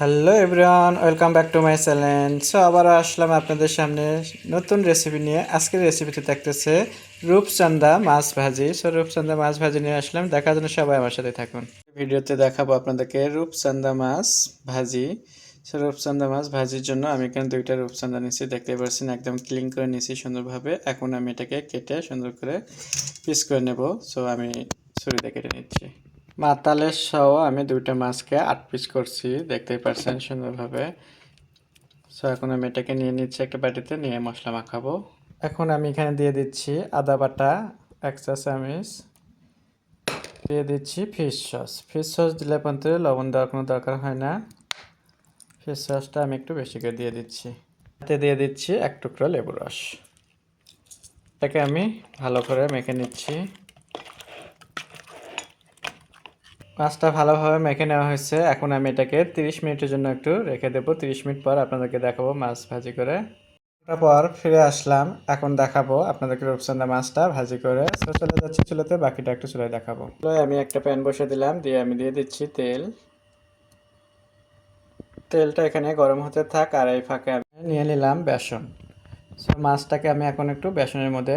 Hello everyone welcome back to my channel so আবারও আসলাম আপনাদের সামনে নতুন রেসিপি নিয়ে। আজকের রেসিপিতে থাকতেছে রূপচান্দা মাছ ভাজি। সো রূপচান্দা মাছ ভাজি নিয়ে আসলাম। দেখার জন্য সবাই আমার সাথে থাকুন। ভিডিওতে দেখাবো আপনাদেরকে রূপচান্দা মাছ ভাজি। সো রূপচান্দা মাছ ভাজির জন্য আমি এখানে দুইটা রূপচান্দা নিচ্ছি দেখতে পাচ্ছেন, একদম ক্লিন করে নিয়েছি সুন্দরভাবে। এখন আমি এটাকে কেটে সুন্দর করে পিস করে নেব। সো আমি ছুরিতে কেটে নিচ্ছি। মাতালের সহ আমি দুইটা মাছকে আট পিস করছি, দেখতেই পারছেন সুন্দরভাবে। সো এখন আমি এটাকে নিয়ে নিচ্ছি একটা বাটিতে, নিয়ে মশলা মাখাবো। এখন আমি এখানে দিয়ে দিচ্ছি আদা বাটা, এক চা চামচ। দিয়ে দিচ্ছি ফিশ সস ফিশ সস দিলে পর্যন্ত লবণ দেওয়ার কোনো দরকার হয় না। ফিশ সসটা আমি একটু বেশি করে দিয়ে দিচ্ছি। এতে দিয়ে দিচ্ছি এক টুকরো লেবু রস। এটাকে আমি ভালো করে মেখে নিচ্ছি। মাছটা ভালোভাবে মেখে নেওয়া হয়েছে। এখন আমি এটাকে তিরিশ মিনিটের জন্য একটু রেখে দেবো। তিরিশ মিনিট পর আপনাদেরকে দেখাবো মাছ ভাজি করে। পর ফিরে আসলাম। এখন দেখাবো আপনাদেরকে রূপচন্দা মাছটা ভাজি করে। চলে যাচ্ছি চুলোতে, বাকিটা একটু চুলোয় দেখাবো। আমি একটা প্যান বসে দিলাম, দিয়ে আমি দিয়ে দিচ্ছি তেল। তেলটা এখানে গরম হতে থাক, আর এই ফাঁকে আমি নিয়ে নিলাম বেসন। মাছটাকে আমি এখন একটু বেসনের মধ্যে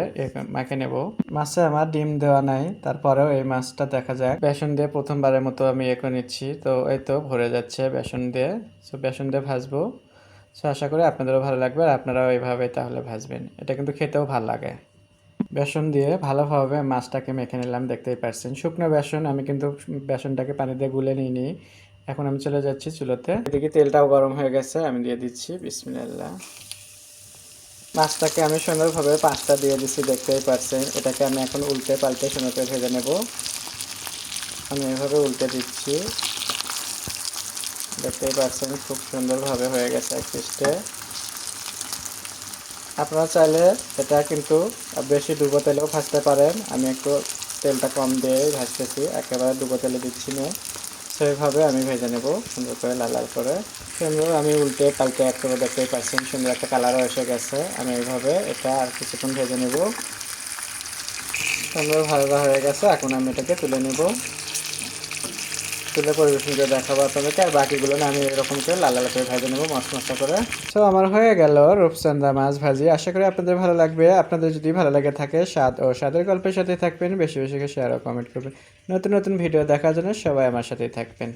মাখে নেব। মাছে আমার ডিম দেওয়া নাই, তারপরেও এই মাছটা দেখা যায় বেসন দিয়ে প্রথমবারের মতো আমি এ নিচ্ছি, তো এই তো ভরে যাচ্ছে বেসন দিয়ে। সো বেসন দিয়ে ভাজবো। সো আশা করি আপনাদেরও ভালো লাগবে আর আপনারাও এইভাবে তাহলে ভাজবেন। এটা কিন্তু খেতেও ভালো লাগে। বেসন দিয়ে ভালোভাবে মাছটাকে মেখে নিলাম, দেখতেই পারছেন। শুকনো বেসন, আমি কিন্তু বেসনটাকে পানি দিয়ে গুলে নিইনি। এখন আমি চলে যাচ্ছি চুলোতে। এদিকে তেলটাও গরম হয়ে গেছে, আমি দিয়ে দিচ্ছি, বিসমিল্লাহ। মাছটাকে আমি সুন্দরভাবে পাঁচটা দিয়ে দিচ্ছি দেখতেই পারছেন এটাকে আমি এখন উল্টে পাল্টে সুন্দর করে ভেজে নেব। আমি এভাবে উল্টে দিচ্ছি। দেখতেই পারছেন খুব সুন্দরভাবে হয়ে গেছে এক পিসটে আপনারা চাইলে এটা কিন্তু বেশি ডুবো তেলেও ভাজতে পারেন। আমি একটু তেলটা কম দিয়ে ভাজতেছি, একেবারে ডুবো তেলে দিচ্ছি না। সেইভাবে আমি ভেজে নেব সুন্দর করে লাল লাল করে। সুন্দর, আমি উল্টে পাল্টে একেবারে দেখতে পাচ্ছেন, সুন্দর একটা কালারও এসে গেছে। আমি এইভাবে এটা আর কিছুক্ষণ ভেজে নেব। সুন্দর ভালো হয়ে গেছে, এখন আমি এটাকে তুলে নেব। তুলে পরিবেশন করে দেখাবো আপনাদেরকে। আর বাকিগুলো না আমি এরকম করে লাল লাল করে ভেজে নেব মশ মশলা করে। সো আমার হয়ে গেল রূপচন্দা মাছ ভাজি। আশা করি আপনাদের ভালো লাগবে। আপনাদের যদি ভালো লাগে থাকে স্বাদ ও স্বাদের গল্পের সাথে থাকবেন। বেশি বেশি শেয়ার ও কমেন্ট করবেন। নতুন নতুন ভিডিও দেখার জন্য সবাই আমার সাথেই থাকবেন।